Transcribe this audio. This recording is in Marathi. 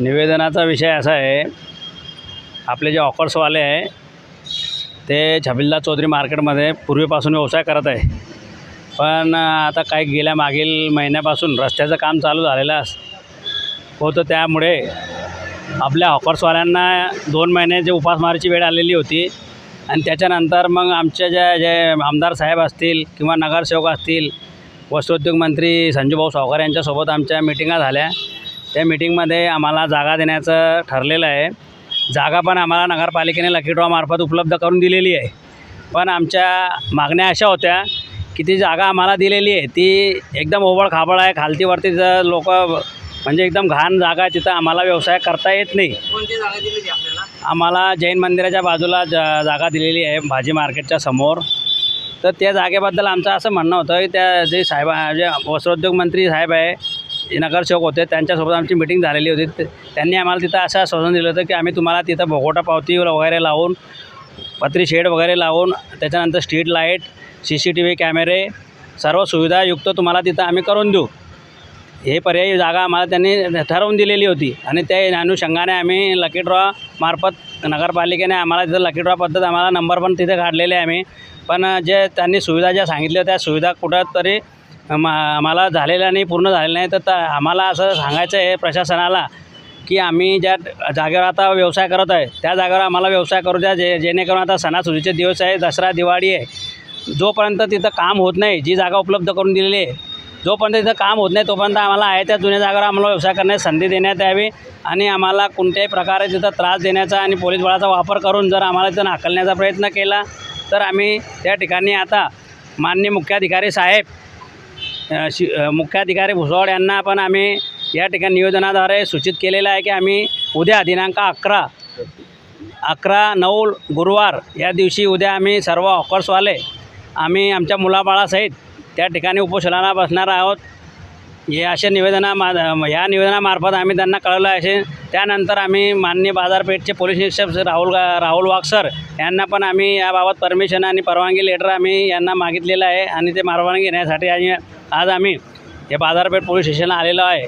निवेदनाचा विषय असा आहे आपले जे ऑफर्सवाले आहे ते छबिलदार चौधरी मार्केटमध्ये पूर्वीपासून व्यवसाय करत आहे. पण आता काही गेल्या मागील महिन्यापासून रस्त्याचं काम चालू झालेलं अस होतं. त्यामुळे आपल्या ऑफर्सवाल्यांना दोन महिन्याची उपासमारीची वेळ आलेली होती आणि त्याच्यानंतर मग आमच्या ज्या जे आमदार साहेब असतील किंवा नगरसेवक असतील वस्त्रोद्योग मंत्री संजूभाऊ सावकार यांच्यासोबत आमच्या मिटिंगा झाल्या. त्या मिटिंगमध्ये आम्हाला जागा देण्याचं ठरलेलं आहे. जागा पण आम्हाला नगरपालिकेने लकी ड्रॉमार्फत उपलब्ध करून दिलेली आहे. पण आमच्या मागण्या अशा होत्या की ती जागा आम्हाला दिलेली आहे. ती एकदम ओबळ खाबळ आहे. खालतीवरती लोक म्हणजे एकदम घाण जागा आहे तिथं आम्हाला व्यवसाय करता येत नाही. कोणती जागा दिली आपल्याला? आम्हाला जैन मंदिराच्या बाजूला जा जागा दिलेली आहे भाजी मार्केटच्या समोर. तर त्या जागेबद्दल आमचं असं म्हणणं होतं की त्या जे साहेब जे वस्त्रोद्योग मंत्री साहेब आहे नगरसेवक होते त्यांच्यासोबत आमची मिटिंग झालेली होती. त्यांनी आम्हाला तिथं असं आश्वासन दिलं होतं की आम्ही तुम्हाला तिथं भोगोटा पावती वगैरे लावून पत्री शेड वगैरे लावून त्याच्यानंतर street light C C T V कॅमेरे सर्व सुविधायुक्त तुम्हाला तिथं आम्ही करून देऊ. हे पर्यायी जागा आम्हाला त्यांनी ठरवून दिलेली होती. आणि त्या अनुषंगाने आम्ही लकी ड्रॉ मार्फत नगरपालिकेने आम्हाला तिथं लकी ड्रॉ पद्धत आम्हाला नंबर पण तिथे काढलेले आहे आम्ही. पण जे त्यांनी सुविधा ज्या सांगितल्या त्या सुविधा कुठं तरी मा आम्हाला झालेला नाही पूर्ण झालेला नाही. तर त- आम्हाला असं सांगायचं आहे प्रशासनाला की आम्ही ज्या जागेवर आता व्यवसाय करत आहे त्या जागेवर आम्हाला व्यवसाय करू द्या. जे जेणेकरून आता सणासुदीचे दिवस आहे दसरा दिवाळी आहे. जोपर्यंत तिथं काम होत नाही जी जागा उपलब्ध करून दिलेली आहे जोपर्यंत तिथं काम होत नाही तोपर्यंत आम्हाला आहे त्या जुन्या जागेवर आम्हाला व्यवसाय करण्याची संधी देण्यात यावी आणि आम्हाला कोणत्याही प्रकारे तिथं त्रास देण्याचा आणि पोलीस बळाचा वापर करून जर आम्हाला तिथं हाकलण्याचा प्रयत्न केला तर आम्ही त्या ठिकाणी आता माननीय मुख्याधिकारी साहेब शि मुख्याधिकारी भुसवड यांना पण आम्ही या ठिकाणी निवेदनाद्वारे सूचित केलेलं आहे की आम्ही उद्या दिनांक अकरा अकरा नऊ गुरुवार या दिवशी उद्या आम्ही सर्व ऑफर्सवाले आम्ही आमच्या मुलाबाळासहित त्या ठिकाणी उपोषणाला बसणार आहोत. हे असे निवेदना मा ह्या निवेदनामार्फत आम्ही त्यांना कळवलं असे त्यानंतर आम्ही माननीय बाजारपेठचे पोलीस निरीक्षक राहुल गा राहुल वाक्सर यांना पण आम्ही याबाबत परमिशन आणि परवानगी लेटर आम्ही यांना मागितलेलं आहे आणि ते परवानगी घेण्यासाठी आणि आज आम्ही हे बाजारपेठ पोलीस स्टेशनला आलेलो आहे.